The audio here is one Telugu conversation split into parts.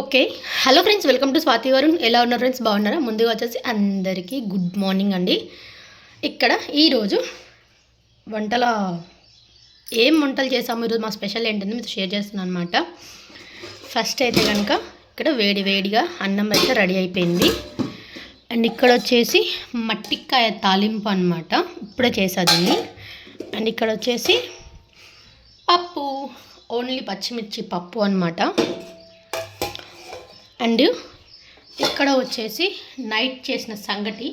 Okay. Hello friends welcome to Swathi Varun. ఎలా ఉన్నారు ఫ్రెండ్స్? బాగున్నారా? ముందుగా వచ్చేసి అందరికీ గుడ్ మార్నింగ్ అండి. ఇక్కడ ఈరోజు వంటల ఏం వంటలు చేసాము ఈరోజు మా స్పెషల్ ఏంటంటే మీతో షేర్ చేస్తున్నాను అనమాట ఫస్ట్ అయితే కనుక ఇక్కడ వేడి వేడిగా అన్నం అయితే రెడీ అయిపోయింది. అండ్ ఇక్కడ వచ్చేసి మట్టికాయ తాలింపు అనమాట ఇప్పుడే చేసేది అండ్ ఇక్కడ వచ్చేసి పప్పు ఓన్లీ పచ్చిమిర్చి పప్పు అనమాట అండ్ ఇక్కడ వచ్చేసి నైట్ చేసిన సంగటి.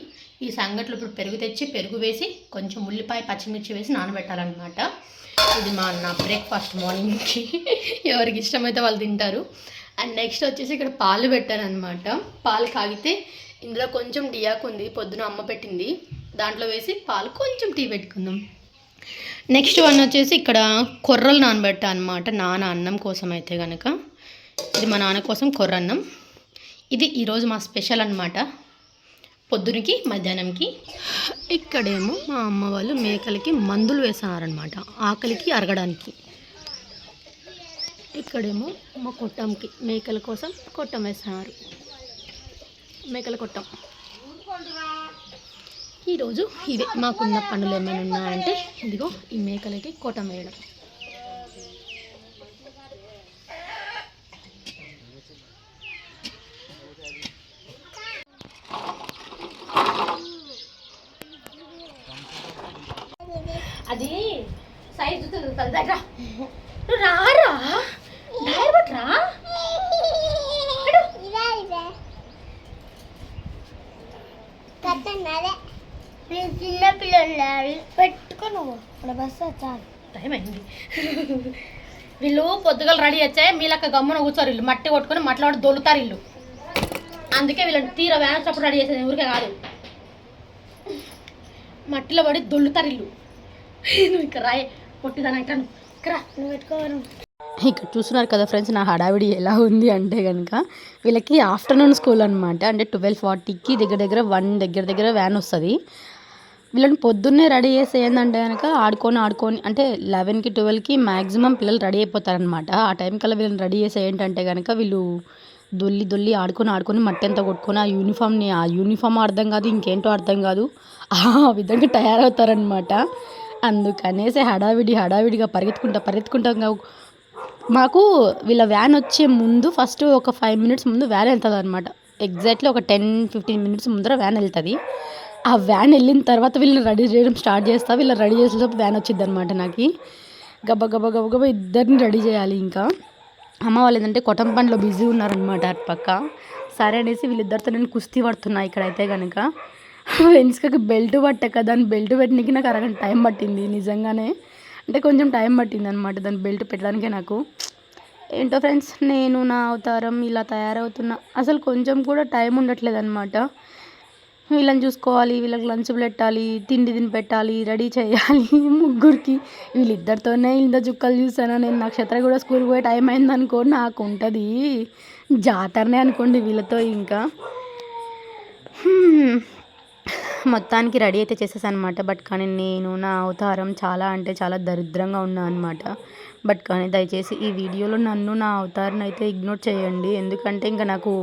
ఈ సంగటిలో ఇప్పుడు పెరుగు తెచ్చి పెరుగు వేసి కొంచెం ఉల్లిపాయ పచ్చిమిర్చి వేసి నానబెట్టాలన్నమాట. ఇది మా నా బ్రేక్ఫాస్ట్ మార్నింగ్కి ఎవరికి ఇష్టమైతే వాళ్ళు తింటారు. అండ్ నెక్స్ట్ వచ్చేసి ఇక్కడ పాలు పెట్టాను అనమాట పాలు కాగితే ఇందులో కొంచెం డియాకు ఉంది. పొద్దున అమ్మ పెట్టింది. దాంట్లో వేసి పాలు కొంచెం టీ పెట్టుకుందాం. నెక్స్ట్ వన్ వచ్చేసి ఇక్కడ కొర్రలు నానబెట్టా అనమాట నాన్న అన్నం కోసం అయితే కనుక ఇది మా నాన్న కోసం కొర్రన్నం. ఇది ఈరోజు మా స్పెషల్ అనమాట పొద్దునకి మధ్యాహ్నంకి. ఇక్కడేమో మా అమ్మ వాళ్ళు మేకలకి మందులు వేస్తున్నారనమాట ఆకలికి అరగడానికి. ఇక్కడేమో మా కొట్టంకి మేకల కోసం కొట్టం వేస్తున్నారు. మేకల కొట్టం. ఈరోజు ఇదే మాకున్న పనులు ఏమైనా ఉన్నాయంటే ఇదిగో ఈ మేకలకి కొట్టం వేయడం. అది సైజ్ నువ్వు రారా? రా చిన్న పిల్లలు పెట్టుకుని. ఇక్కడ బస్ చాలు టైం అయింది. వీళ్ళు పొద్దుగల రెడీ వచ్చాయి. మీలక్క గమ్మున కూర్చోరు ఇల్లు మట్టి కొట్టుకొని మట్లాడి దొలుతారు ఇల్లు అందుకే వీళ్ళని తీర వేసినప్పుడు రెడీ చేసేది ఊరికే కాదు. మట్టిలో పడి దొల్లుతారు ఇల్లు నువ్వు ఇక్కడ రాయే పొట్టిదాని అంటాను ఇక్కడ నువ్వు పెట్టుకోవాలి ఇక్కడ చూస్తున్నారు కదా ఫ్రెండ్స్ నా హడావిడి ఎలా ఉంది అంటే కనుక వీళ్ళకి ఆఫ్టర్నూన్ స్కూల్ అనమాట అంటే ట్వెల్వ్ ఫార్టీకి దగ్గర దగ్గర వన్ దగ్గర దగ్గర వ్యాన్ వస్తుంది. వీళ్ళని పొద్దున్నే రెడీ చేసి ఏంటంటే కనుక ఆడుకొని ఆడుకొని అంటే లెవెన్కి ట్వెల్వ్కి మ్యాక్సిమం పిల్లలు రెడీ అయిపోతారనమాట ఆ టైం కల్లా వీళ్ళని రెడీ చేసి ఏంటంటే కనుక వీళ్ళు దొల్లి దొల్లి ఆడుకొని ఆడుకొని మట్టి అంతా కొట్టుకొని ఆ యూనిఫామ్ని ఆ యూనిఫామ్ అర్థం కాదు ఇంకేంటో అర్థం కాదు ఆ విధంగా తయారవుతారనమాట అందుకనేసి హడావిడి హడావిడిగా పరిగెత్తుకుంటా పరిగెత్తుకుంటా మాకు వీళ్ళ వ్యాన్ వచ్చే ముందు ఫస్ట్ ఒక ఫైవ్ మినిట్స్ ముందు వ్యాన్ వెళ్తుంది అనమాట ఎగ్జాక్ట్లీ ఒక టెన్ ఫిఫ్టీన్ మినిట్స్ ముందర వ్యాన్ వెళ్తుంది. ఆ వ్యాన్ వెళ్ళిన తర్వాత వీళ్ళని రెడీ చేయడం స్టార్ట్ చేస్తా వీళ్ళని రెడీ చేసేటప్పుడు వ్యాన్ వచ్చింది అనమాట నాకు. గబ గబ గబ గబ ఇద్దరిని రెడీ చేయాలి ఇంకా. అమ్మ వాళ్ళు ఏంటంటే కొట్టం పనిలో బిజీ ఉన్నారనమాట అటు పక్క. సరే అనేసి వీళ్ళిద్దరితో నేను కుస్తీ పడుతున్నా ఇక్కడైతే కనుక వెన్స్కకి బెల్ట్ పట్టక దాని బెల్ట్ పెట్టడానికి నాకు అరగంట టైం పట్టింది నిజంగానే. అంటే కొంచెం టైం పట్టింది అనమాట దాని బెల్ట్ పెట్టడానికే నాకు. ఏంటో ఫ్రెండ్స్ నేను నా అవతారం ఇలా తయారవుతున్నా. అసలు కొంచెం కూడా టైం ఉండట్లేదు అనమాట వీళ్ళని చూసుకోవాలి వీళ్ళకి లంచ్ పెట్టాలి తిండి తిని పెట్టాలి రెడీ చేయాలి ముగ్గురికి. వీళ్ళిద్దరితోనే ఇంత చుక్కలు చూసాను నేను నక్షత్ర కూడా స్కూల్కి పోయే టైం అయింది అనుకో నాకు ఉంటుంది. జాతరనే అనుకోండి వీళ్ళతో ఇంకా. మొత్తానికి రెడీ అయితే చేసేసాను అనమాట బట్ కానీ నేను నా అవతారం చాలా అంటే చాలా దరిద్రంగా ఉన్నా అనమాట. బట్ కానీ దయచేసి ఈ వీడియోలో నన్ను నా అవతారం అయితే ఇగ్నోర్ చేయండి. ఎందుకంటే ఇంకా నాకు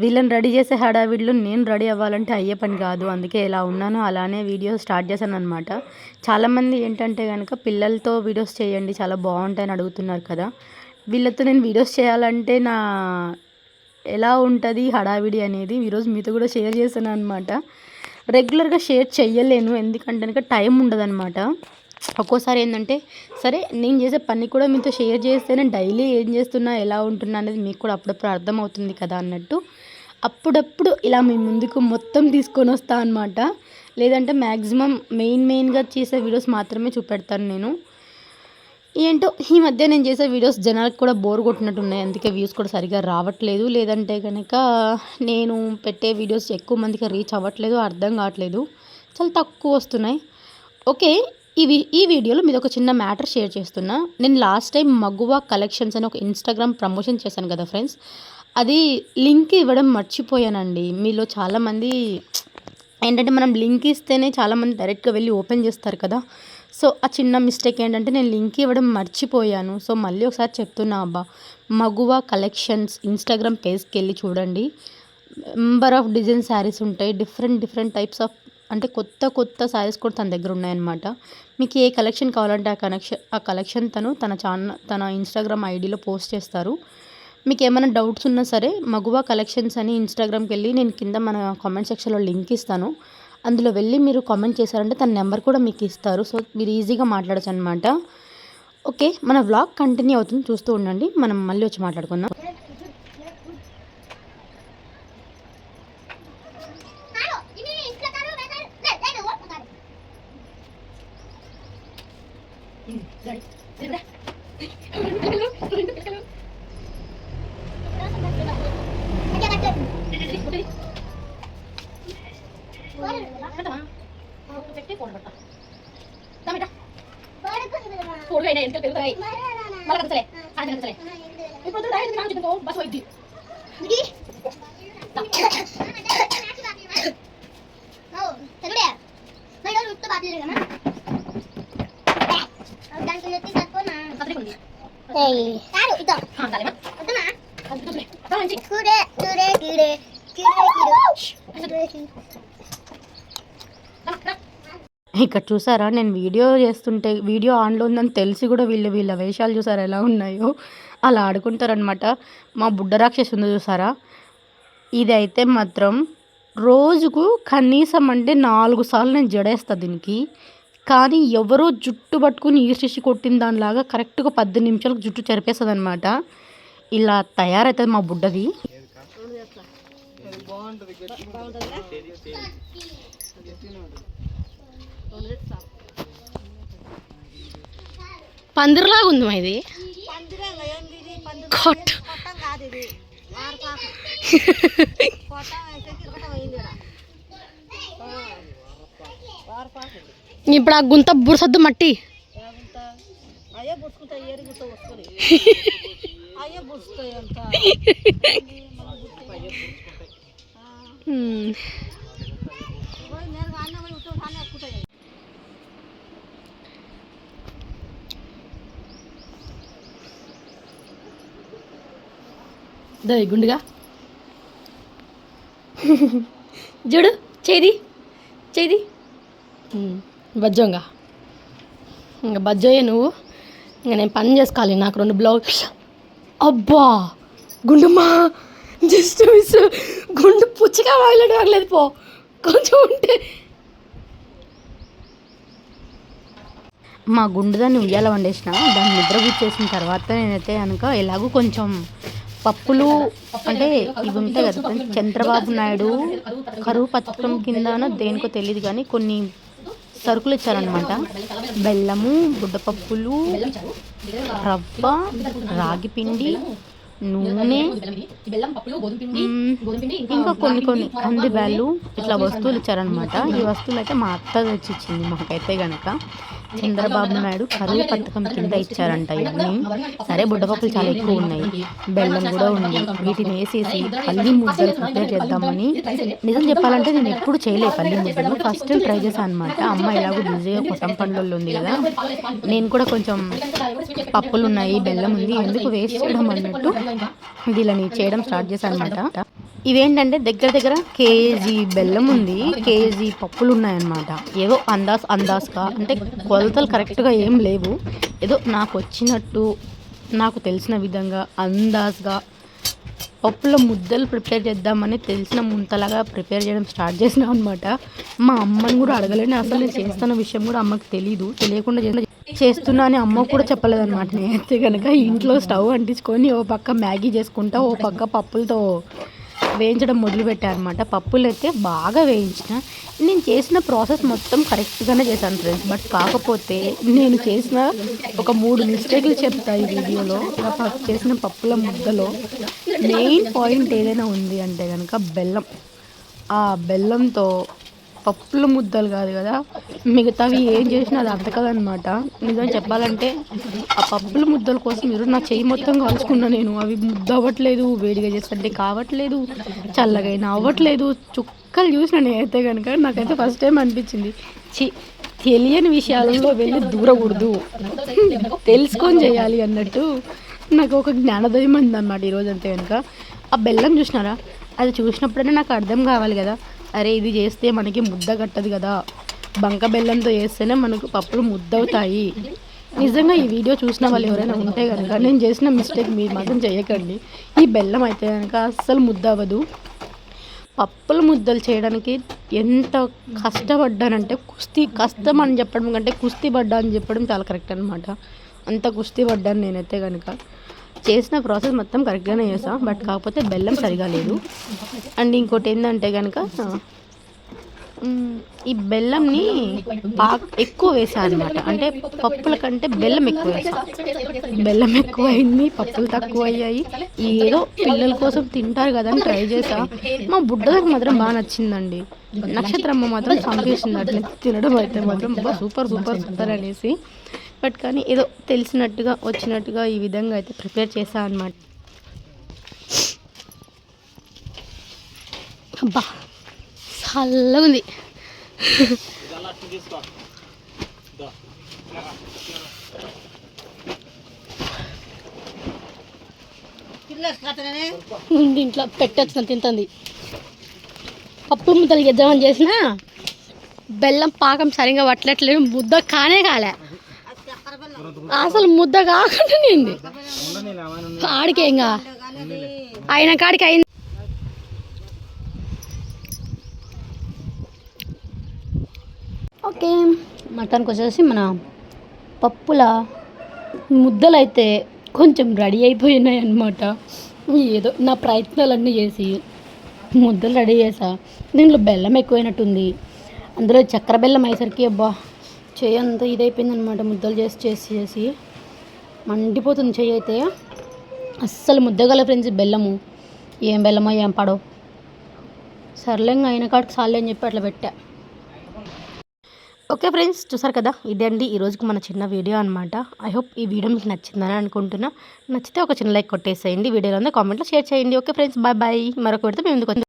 వీళ్ళని రెడీ చేసే హడావిడిలో నేను రెడీ అవ్వాలంటే అయ్యే పని కాదు. అందుకే ఎలా ఉన్నానో అలానే వీడియో స్టార్ట్ చేశాను అనమాట చాలామంది ఏంటంటే కనుక పిల్లలతో వీడియోస్ చేయండి చాలా బాగుంటాయని అడుగుతున్నారు కదా. వీళ్ళతో నేను వీడియోస్ చేయాలంటే నా ఎలా ఉంటుంది హడావిడి అనేది ఈరోజు మీతో కూడా షేర్ చేశాను అనమాట రెగ్యులర్గా షేర్ చేయలేను ఎందుకంటే కనుక టైం ఉండదన్నమాట. ఒక్కోసారి ఏంటంటే సరే నేను చేసే పని కూడా మీతో షేర్ చేస్తే నేను డైలీ ఏం చేస్తున్నా ఎలా ఉంటున్నా అనేది మీకు కూడా అప్పుడప్పుడు అర్థమవుతుంది కదా అన్నట్టు. అప్పుడప్పుడు ఇలా మీ ముందుకు మొత్తం తీసుకొని వస్తా అనమాట లేదంటే మ్యాక్సిమం మెయిన్ మెయిన్గా చేసే వీడియోస్ మాత్రమే చూపెడతాను నేను. ఏంటో ఈ మధ్య నేను చేసే వీడియోస్ జనాలకు కూడా బోర్ కొట్టినట్టు ఉన్నాయి అందుకే వ్యూస్ కూడా సరిగా రావట్లేదు. లేదంటే కనుక నేను పెట్టే వీడియోస్ ఎక్కువ మందికి రీచ్ అవ్వట్లేదు అర్థం కావట్లేదు. చాలా తక్కువ వస్తున్నాయి. ఓకే ఇవి ఈ వీడియోలో మీద ఒక చిన్న మ్యాటర్ షేర్ చేస్తున్నా. నేను లాస్ట్ టైం మగువ కలెక్షన్స్ అని ఒక ఇన్స్టాగ్రామ్ ప్రమోషన్ చేశాను కదా ఫ్రెండ్స్ అది లింక్ ఇవ్వడం మర్చిపోయానండి. మీలో చాలామంది ఏంటంటే మనం లింక్ ఇస్తేనే చాలామంది డైరెక్ట్గా వెళ్ళి ఓపెన్ చేస్తారు కదా. సో ఆ చిన్న మిస్టేక్ ఏంటంటే నేను లింక్ ఇవ్వడం మర్చిపోయాను. సో మళ్ళీ ఒకసారి చెప్తున్నా అబ్బా. మగువ కలెక్షన్స్ ఇన్స్టాగ్రామ్ పేజ్కి వెళ్ళి చూడండి. నెంబర్ ఆఫ్ డిజైన్ శారీస్ ఉంటాయి. డిఫరెంట్ డిఫరెంట్ టైప్స్ ఆఫ్ అంటే కొత్త కొత్త శారీస్ కూడా తన దగ్గర ఉన్నాయన్నమాట. మీకు ఏ కలెక్షన్ కావాలంటే ఆ కనెక్షన్ ఆ కలెక్షన్ తను తన ఛానల్ తన ఇన్స్టాగ్రామ్ ఐడిలో పోస్ట్ చేస్తారు. మీకు ఏమైనా డౌట్స్ ఉన్నా సరే మగువ కలెక్షన్స్ అని ఇన్స్టాగ్రామ్కి వెళ్ళి నేను కింద మన కామెంట్ సెక్షన్లో లింక్ ఇస్తాను. అందులో వెళ్ళి మీరు కామెంట్ చేశారంటే తన నెంబర్ కూడా మీకు ఇస్తారు. సో మీరు ఈజీగా మాట్లాడచ్చు అనమాట ఓకే మన వ్లాగ్ కంటిన్యూ అవుతుంది. చూస్తూ ఉండండి. మనం మళ్ళీ వచ్చి మాట్లాడుకుందాం. కట్టరాయి మళ్ళీ కట్టలే సాయంత్రం కట్టలే ఇప్పుడు డైరెక్ట్ నాకు చెప్పిన బస్ పోయింది చూడే చూడే చూడే చూడే చూడే ఇక్కడ చూసారా? నేను వీడియో చేస్తుంటే వీడియో ఆన్లో ఉందని తెలిసి కూడా వీళ్ళు వీళ్ళ వేషాలు చూసారా? ఎలా ఉన్నాయో? అలా ఆడుకుంటారనమాట మా బుడ్డ రాక్షసి ఉంది చూసారా? ఇది అయితే మాత్రం రోజుకు కనీసం అంటే నాలుగు సార్లు నేను జడేస్తా దీనికి. కానీ ఎవరో జుట్టు పట్టుకుని ఈర్చేసి కొట్టిన దానిలాగా కరెక్ట్గా పది నిమిషాలకు జుట్టు చెరిపేస్తుంది అనమాట ఇలా తయారవుతుంది మా బుడ్డది. పందిరిలాగా ఉంది మా ఇది కొట్ట. ఇప్పుడు ఆ గుంత బురసద్దు మట్టి అయ్యే బుడుచుకుంటాయి ఏరి గుట్ట వస్తుంది అయ్యే బుడుచుతాయి అంత హ్మ్. నేను కానీ ఉత్తరం కానీ ఎక్కుతాయి దా గుండుగా. చూడు చేది చేది బజ్జోంగా. ఇంకా బజ్జోయే నువ్వు. ఇంకా నేను పని చేసుకోవాలి నాకు రెండు బ్లౌజ్ అబ్బా గుండుమా జస్ట్ మిస్ గుండు పుచ్చిగా వాయిలెట్ వాగలేదు పో. కొంచెం ఉంటే. మా గుండు దాన్ని ఉయ్యాల వండేసిన దాన్ని నిద్ర గుచ్చేసిన తర్వాత నేనైతే కనుక ఎలాగో కొంచెం పప్పులు అంటే ఇవి ఉంటాయి కదా చంద్రబాబు నాయుడు కరువు పథకం కిందన దేనికో తెలియదు కానీ కొన్ని సరుకులు ఇచ్చారనమాట బెల్లము గుడ్డపప్పులు రవ్వ రాగి పిండి నూనె ఇంకా కొన్ని కొన్ని కంది బ్యాళ్ళు ఇట్లా వస్తువులు ఇచ్చారనమాట ఈ వస్తువులు అయితే మా అత్త వచ్చి ఇచ్చింది మాకైతే గనక. చంద్రబాబు నాయుడు కరువు పథకం కింద ఇచ్చారంట ఇవన్నీ. సరే బుడ్డపప్పులు చాలా ఎక్కువ ఉన్నాయి. బెల్లం కూడా ఉంది. వీటిని వేసేసి పల్లి ముద్దలు ప్రిపేర్ చేద్దామని. నిజం చెప్పాలంటే నేను ఎప్పుడు చేయలేదు పల్లి ముద్దలు. ఫస్ట్ ట్రై చేశాను అనమాట అమ్మ ఇలాగో బిజీగా కొట్టం పండ్లలో ఉంది కదా. నేను కూడా కొంచెం పప్పులు ఉన్నాయి బెల్లం ఉంది ఎందుకు వేస్ట్ చేయడం అన్నట్టు వీళ్ళని చేయడం స్టార్ట్ చేశాను అనమాట ఇవేంటంటే దగ్గర దగ్గర కేజీ బెల్లం ఉంది. కేజీ పప్పులు ఉన్నాయన్నమాట. ఏదో అందాస్ అందాస్గా అంటే కొలతలు కరెక్ట్గా ఏం లేవు. ఏదో నాకు వచ్చినట్టు నాకు తెలిసిన విధంగా అందాజ్గా పప్పుల ముద్దలు ప్రిపేర్ చేద్దామని తెలిసిన ముంతలాగా ప్రిపేర్ చేయడం స్టార్ట్ చేసినాం అనమాట మా అమ్మని కూడా అడగలేని. అసలు నేను చేస్తున్న విషయం కూడా అమ్మకి తెలియదు తెలియకుండా చేసిన చేస్తున్నా అని అమ్మ కూడా చెప్పలేదన్నమాట. నేనైతే కనుక ఇంట్లో స్టవ్ అంటించుకొని ఓ పక్క మ్యాగీ చేసుకుంటా ఓ పక్క పప్పులతో వేయించడం మొదలుపెట్టాను అనమాట పప్పులు అయితే బాగా వేయించిన. నేను చేసిన ప్రాసెస్ మొత్తం కరెక్ట్గానే చేశాను ఫ్రెండ్స్. బట్ కాకపోతే నేను చేసిన ఒక మూడు మిస్టేక్లు చెప్తా ఈ వీడియోలో. చేసిన పప్పుల ముద్దలో మెయిన్ పాయింట్ ఏదైనా ఉంది అంటే కనుక బెల్లం. ఆ బెల్లంతో పప్పుల ముద్దలు కాదు కదా. మిగతావి ఏం చేసినా అది అంతకదనమాట నిజం చెప్పాలంటే ఆ పప్పుల ముద్దల కోసం మీరు నా చెయ్యి మొత్తం కాల్చుకున్నా నేను. అవి ముద్ద అవ్వట్లేదు వేడిగా చేస్తుంటే కావట్లేదు చల్లగా అయినా అవ్వట్లేదు. చుక్కలు చూసిన నేనైతే కనుక నాకైతే ఫస్ట్ టైం అనిపించింది. చి తెలియని విషయాలలో వెళ్ళి దూరకూడదు. తెలుసుకొని చేయాలి అన్నట్టు నాకు ఒక జ్ఞానోదయం అన్నమాట ఈరోజు అంతే కనుక ఆ బెల్లం చూసినారా? అది చూసినప్పుడైనా నాకు అర్థం కావాలి కదా. అరే ఇది చేస్తే మనకి ముద్ద కట్టదు కదా. బంక బెల్లంతో చేస్తేనే మనకు పప్పులు ముద్దవుతాయి. నిజంగా ఈ వీడియో చూసిన వాళ్ళు ఎవరైనా ఉంటే కనుక నేను చేసిన మిస్టేక్ మీరు మాత్రం చేయకండి. ఈ బెల్లం అయితే కనుక అస్సలు ముద్ద అవ్వదు. పప్పుల ముద్దలు చేయడానికి ఎంత కష్టపడ్డానంటే కుస్తీ కష్టం అని చెప్పడం కంటే కుస్తీ పడ్డా అని చెప్పడం చాలా కరెక్ట్ అనమాట అంత కుస్తీ పడ్డాను నేనైతే కనుక చేసిన ప్రాసెస్ మొత్తం కరెక్ట్గానే చేస్తాం. బట్ కాకపోతే బెల్లం సరిగా లేదు. అండ్ ఇంకోటి ఏంటంటే కనుక ఈ బెల్లంని పాక్ ఎక్కువ వేసా అనమాట అంటే పప్పుల కంటే బెల్లం ఎక్కువ వేసా. బెల్లం ఎక్కువ అయింది పప్పులు తక్కువ అయ్యాయి ఏదో పిల్లల కోసం తింటారు కదా అని ట్రై చేసా. మా బుడ్డలకు మాత్రం బాగా నచ్చిందండి. నక్షత్రమ్మ మాత్రం చంపేసింది. అట్లా తినడం అయితే మాత్రం సూపర్ సూపర్ సూపర్ అనేసి. బట్ కానీ ఏదో తెలిసినట్టుగా వచ్చినట్టుగా ఈ విధంగా అయితే ప్రిపేర్ చేశాను అనమాట అబ్బా చల్లగా ఉంది. ఇంట్లో కట్టనే పెట్టొచ్చిన తింటుంది. పప్పు ముద్దలు ఇద్దామని చేసిన బెల్లం పాకం సరిగా పట్టలేట్లేదు ముద్ద కానే కాలే. అసలు ముద్ద కాకుండా నింది ఆడికి ఇంకా అయిన కాడికి అయింది. ఓకే. మటన్కి వచ్చేసి మన పప్పుల ముద్దలైతే కొంచెం రెడీ అయిపోయినాయి అన్నమాట ఏదో నా ప్రయత్నాలన్నీ చేసి ముద్దలు రెడీ చేసా. దీంట్లో బెల్లం ఎక్కువైనట్టుంది. అందులో చక్కెర బెల్లం అయ్యేసరికి అబ్బా చెయ్యి అంతా ఇదైపోయింది అనమాట ముద్దలు చేసి చేసి చేసి. మండిపోతుంది చెయ్యి అయితే. అస్సలు ముద్దగల ఫ్రెండ్స్ బెల్లము. ఏం బెల్లమో ఏం పడో సర్లేంగా అయిన కాడికి సార్లే అని చెప్పి అట్లా పెట్టా. ఓకే ఫ్రెండ్స్ చూసారు కదా? ఇదే అండి ఈ రోజుకి మన చిన్న వీడియో అనమాట ఐ హోప్ ఈ వీడియో మీకు నచ్చిందని అనుకుంటున్నా. నచ్చితే ఒక చిన్న లైక్ కొట్టేసేయండి. వీడియోలో కామెంట్లో షేర్ చేయండి. ఓకే ఫ్రెండ్స్ బాయ్ బాయ్ మరొక విడితే మేము